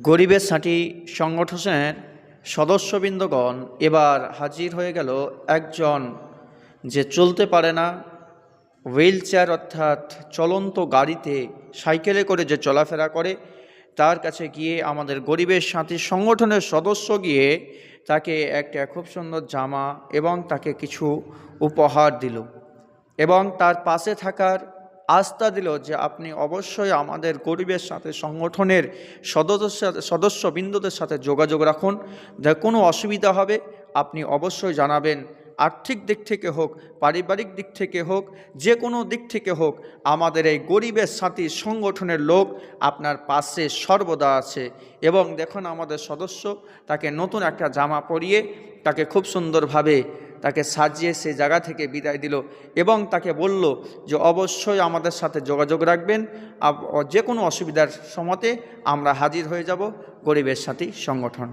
গরিবের সাথী সংগঠনের সদস্যবৃন্দগণ এবার হাজির হয়ে গেল একজন যে চলতে পারে না। হুইল চেয়ার অর্থাৎ চলন্ত গাড়িতে সাইকেলে করে যে চলাফেরা করে, তার কাছে গিয়ে আমাদের গরিবের সাথী সংগঠনের সদস্য গিয়ে তাকে একটা খুব সুন্দর জামা এবং তাকে কিছু উপহার দিল এবং তার পাশে থাকার আস্থা দিল যে আপনি অবশ্যই আমাদের গরিবের সাথে, সংগঠনের সদস্য সদস্যবৃন্দদের সাথে যোগাযোগ রাখুন। যে কোনো অসুবিধা হবে, আপনি অবশ্যই জানাবেন। আর্থিক দিক থেকে হোক, পারিবারিক দিক থেকে হোক, যে কোনো দিক থেকে হোক, আমাদের এই গরিবের সাথী সংগঠনের লোক আপনার পাশে সর্বদা আছে। এবং দেখুন আমাদের সদস্য তাকে নতুন একটা জামা পরিয়ে, তাকে খুব সুন্দরভাবে তাকে সাজিয়ে সেই জায়গা থেকে বিদায় দিল এবং তাকে বলল যে, অবশ্যই আমাদের সাথে যোগাযোগ রাখবেন। যে কোনো অসুবিধার সময়তে আমরা হাজির হয়ে যাব গরিবের সাথী সংগঠন।